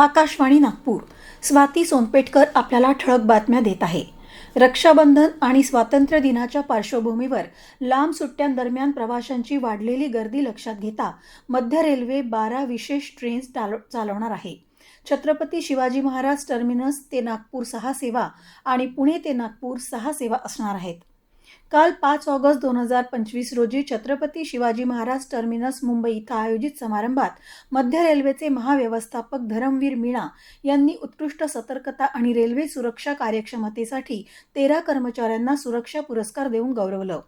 आकाशवाणी नागपूर. स्वाती सोनपेटकर आपल्याला ठळक बातम्या देत आहे. रक्षाबंधन आणि स्वातंत्र्य दिनाच्या पार्श्वभूमीवर लांब सुट्ट्यांदरम्यान प्रवाशांची वाढलेली गर्दी लक्षात घेता मध्य रेल्वे बारा विशेष ट्रेन्स चाल चालवणार आहे. छत्रपती शिवाजी महाराज टर्मिनस ते नागपूर सहा सेवा आणि पुणे ते नागपूर सहा सेवा असणार आहेत. काल पाच ऑगस्ट दोन हजार पंचवीस रोजी छत्रपती शिवाजी महाराज टर्मिनस मुंबई इथं आयोजित समारंभात मध्य रेल्वेचे महाव्यवस्थापक धरमवीर मीणा यांनी उत्कृष्ट सतर्कता आणि रेल्वे सुरक्षा कार्यक्षमतेसाठी तेरा कर्मचाऱ्यांना सुरक्षा पुरस्कार देऊन गौरवलं.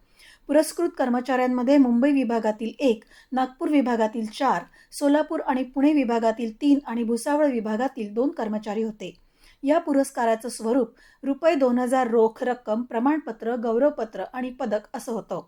पुरस्कृत कर्मचाऱ्यांमध्ये मुंबई विभागातील एक नागपूर विभागातील चार सोलापूर आणि पुणे विभागातील तीन आणि भुसावळ विभागातील दोन कर्मचारी होते. या पुरस्काराचं स्वरूप रुपये दोन हजार रोख रक्कम प्रमाणपत्र गौरवपत्र आणि पदक असं होतं.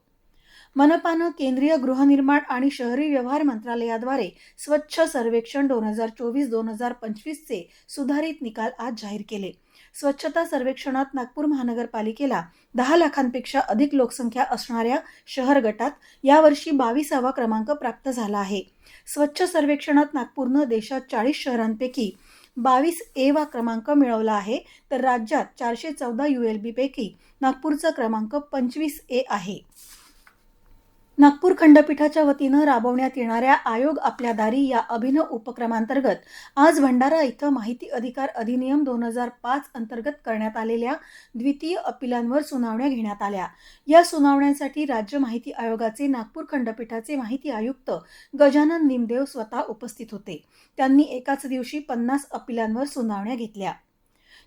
मनपानं केंद्रीय गृहनिर्माण आणि शहरी व्यवहार मंत्रालयाद्वारे स्वच्छ सर्वेक्षण दोन हजार चोवीस दोन हजार पंचवीसचे सुधारित निकाल आज जाहीर केले. स्वच्छता सर्वेक्षणात नागपूर महानगरपालिकेला दहा लाखांपेक्षा अधिक लोकसंख्या असणाऱ्या शहर गटात यावर्षी बावीसावा क्रमांक प्राप्त झाला आहे. स्वच्छ सर्वेक्षणात नागपूरनं देशात चाळीस शहरांपैकी बावीस ए वा क्रमांक मिळवला आहे तर राज्यात चारशे चौदा यू एल बीपैकी नागपूरचा क्रमांक पंचवीस ए आहे. खंडपीठाच्या वतीनं राबवण्यात येणाऱ्या आयोग आपल्या दारी या अभिनव उपक्रमांतर्गत आज भंडारा इथं माहिती अधिकार अधिनियम दोन हजार पाच अंतर्गत करण्यात आलेल्या द्वितीय अपिलांवर सुनावण्या घेण्यात आल्या. या सुनावण्यांसाठी राज्य माहिती आयोगाचे नागपूर खंडपीठाचे माहिती आयुक्त गजानन निमदेव स्वतः उपस्थित होते. त्यांनी एकाच दिवशी पन्नास अपिलांवर सुनावण्या घेतल्या.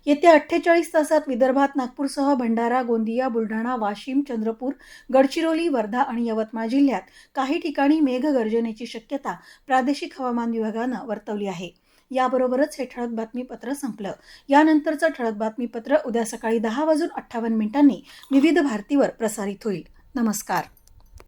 येत्या अठ्ठेचाळीस तासात विदर्भात नागपूरसह भंडारा गोंदिया बुलढाणा वाशिम चंद्रपूर गडचिरोली वर्धा आणि यवतमाळ जिल्ह्यात काही ठिकाणी मेघगर्जनेची शक्यता प्रादेशिक हवामान विभागानं वर्तवली आहे. याबरोबरच हे ठळक बातमीपत्र संपलं. यानंतरचं ठळक बातमीपत्र उद्या सकाळी दहा वाजून अठ्ठावन्न मिनिटांनी विविध भारतीवर प्रसारित होईल. नमस्कार.